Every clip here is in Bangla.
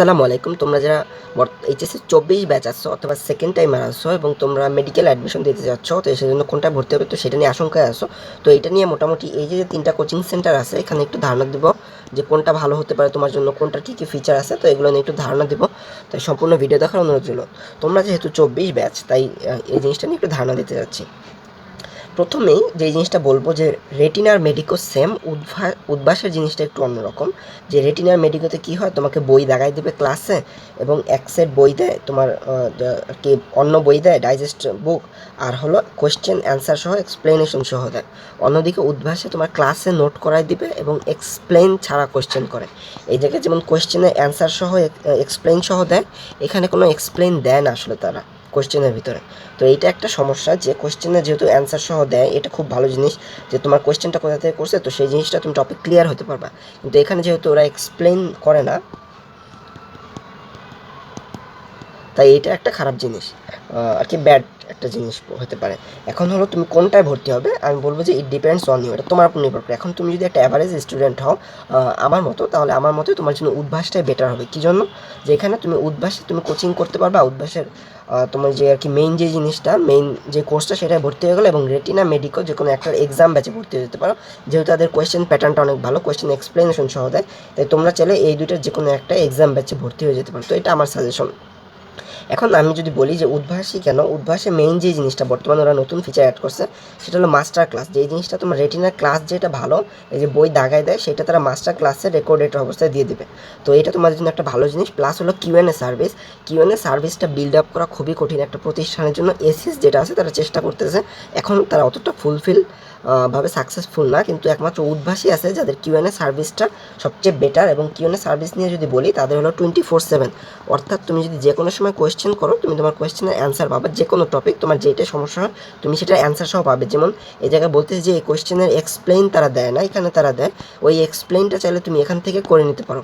আসসালামু আলাইকুম। তোমরা যারা এইচএসসি চব্বিশ ব্যাচ আসছো অথবা সেকেন্ড টাইমার আসছো এবং তোমরা মেডিকেল অ্যাডমিশন দিতে যাচ্ছ, তো সেজন্য কোনটা ভর্তি হবে তো সেটা নিয়ে আশঙ্কায় আসো তো এটা নিয়ে মোটামুটি এই যে তিনটা কোচিং সেন্টার আছে, এখানে একটু ধারণা দিব যে কোনটা ভালো হতে পারে তোমার জন্য, কোনটা কী কী ফিচার আছে, তো এগুলো নিয়ে একটু ধারণা দিব। তাই সম্পূর্ণ ভিডিও দেখার অনুরোধ রইল। তোমরা যেহেতু চব্বিশ ব্যাচ, তাই এই জিনিসটা নিয়ে একটু ধারণা দিতে যাচ্ছি। প্রথমেই যে জিনিসটা বলব যে রেটিনার মেডিকো সেম উদ্ভা, উদ্ভাসের জিনিসটা একটু অন্যরকম। যে রেটিনার মেডিকোতে কী হয়? তোমাকে বই দেখাই দেবে ক্লাসে এবং এক সেট বই দেয়, তোমার কি অন্য বই দেয় ডাইজেস্ট বুক আর হলো কোয়েশ্চেন অ্যান্সার সহ এক্সপ্লেনেশন সহ দেয়। অন্যদিকে উদ্ভাসে তোমার ক্লাসে নোট করাই দিবে এবং এক্সপ্লেন ছাড়া কোয়েশ্চেন করে। এই জায়গায় যেমন কোয়েশ্চেনের অ্যান্সার সহ এক্সপ্লেন সহ দেয়, এখানে কোনো এক্সপ্লেন দেয় না আসলে তারা। কোয়েশ্চেনের ভিতরে। তো এইটা একটা সমস্যা যে কোশ্চেনে যেহেতু অ্যান্সার সহ দেয়, এটা খুব ভালো জিনিস যে তোমার কোশ্চেনটা কোথা থেকে করছে, তো সেই জিনিসটা তুমি টপিক ক্লিয়ার হতে পারবা। কিন্তু এখানে যেহেতু ওরা এক্সপ্লেন করে না তাই এটা একটা খারাপ জিনিস আর কি ব্যাড একটা জিনিস হতে পারে। এখন হলো তুমি কোনটায় ভর্তি হবে? আমি বলব যে ইট ডিপেন্ডস অন ইউ এটা তোমার উপর নির্ভর করে। এখন তুমি যদি একটা অ্যাভারেজ স্টুডেন্ট হও আমার মতো, তাহলে আমার মতে তোমার জন্য উদ্ভাসটাই বেটার হবে। কী জন্য? যে এখানে তুমি উদ্ভাসে, তুমি কোচিং করতে পারবা, উদ্ভাসের তোমার যে আর কি মেইন যে জিনিসটা মেইন যে কোর্সটা সেটাই ভর্তি হয়ে গেলো এবং রেটিনা মেডিকো যে কোনো একটা এক্সাম ব্যাচে ভর্তি হয়ে যেতে পারো। যেহেতু তাদের কোয়েশ্চেন প্যাটার্নটা অনেক ভালো কোয়েশ্চেন এক্সপ্লেনেশন সহ দেয়, তাই তোমরা চাইলে এই দুইটার যে কোনো একটা এক্সাম ব্যাচে ভর্তি হয়ে যেতে পারো। তো এটা আমার সাজেশন এখন আমি যদি বলি যে উদ্ভাসী কেন? উদ্ভাসে মেইন যে জিনিসটা বর্তমানে ওরা নতুন ফিচার অ্যাড করছে, সেটা হলো মাস্টার ক্লাস যে জিনিসটা তোমার রেটিনার ক্লাস যেটা ভালো, এই যে বই দাগায় দেয়, সেটা তারা মাস্টার ক্লাসে রেকর্ডেড অবস্থায় দিয়ে দেবে। তো এটা তোমাদের জন্য একটা ভালো জিনিস প্লাস হলো কিউএনএ সার্ভিস কিউএনএ সার্ভিসটা বিল্ড আপ করা খুবই কঠিন একটা প্রতিষ্ঠানের জন্য এসিএস যেটা আছে, তারা চেষ্টা করতেছে। এখন তারা অতটা ফুলফিল ভাবে সাকসেসফুল না, কিন্তু একমাত্র উদ্ভাসী আছে যাদের কিউএনএ সার্ভিসটা সবচেয়ে বেটার এবং কিউএনএ সার্ভিস নিয়ে যদি বলি, তাদের হলো টোয়েন্টি ফোর সেভেন অর্থাৎ তুমি যদি যে কোনো সময় কোয়েশ্চেন করো, তুমি তোমার কোয়েশ্চেনের অ্যান্সার পাবে যে কোনো টপিক তোমার যেটা সমস্যা হয়, তুমি সেটা অ্যান্সার সহ পাবে। যেমন এই জায়গায় বলতেছে যে, এই কোয়েশ্চেনের এক্সপ্লেইন তারা দেয় না, এখানে তারা দেয়। ওই এক্সপ্লেইনটা চাইলে তুমি এখান থেকে করে নিতে পারো।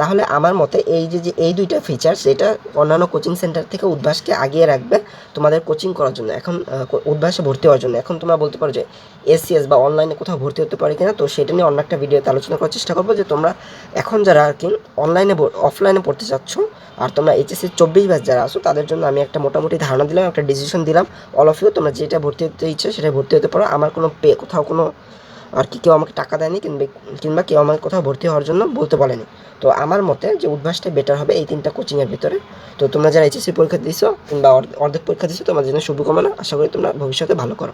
তাহলে আমার মতে এই যে যে এই দুইটা ফিচার্স এটা অন্যান্য কোচিং সেন্টার থেকে উদ্ভাসকে আগিয়ে রাখবে তোমাদের কোচিং করার জন্য। এখন উদ্ভাসে ভর্তি হওয়ার জন্য। এখন তোমরা বলতে পারো যে এসিএস বা অনলাইনে কোথাও ভর্তি হতে পারে কিনা, তো সেটা নিয়ে অন্য একটা ভিডিওতে আলোচনা করার চেষ্টা করব যে তোমরা এখন যারা আর কি অনলাইনে অফলাইনে পড়তে চাচ্ছ আর তোমরা এইচএসসি চব্বিশ ব্যাচ যারা আসো তাদের জন্য আমি একটা মোটামুটি ধারণা দিলাম, একটা ডিসিশন দিলাম অল অফ ইউ তোমরা যেটা ভর্তি হতে ইচ্ছে সেটা ভর্তি হতে পারো। আমার কোনো পে কোথাও কোনো আর কি কেউ আমাকে টাকা দেয়নি কিংবা কিংবা কেউ আমাকে কোথাও ভর্তি হওয়ার জন্য বলতে বলেনি। তো আমার মতে যে উদ্ভাসটাই বেটার হবে এই তিনটা কোচিংয়ের ভিতরে। তো তোমরা যারা এইচএসসি পরীক্ষা দিছো কিংবা অর্ধ- অর্ধেক পরীক্ষা দিছো, তোমাদের জন্য শুভকামনা। আশা করি তোমরা ভবিষ্যতে ভালো করো।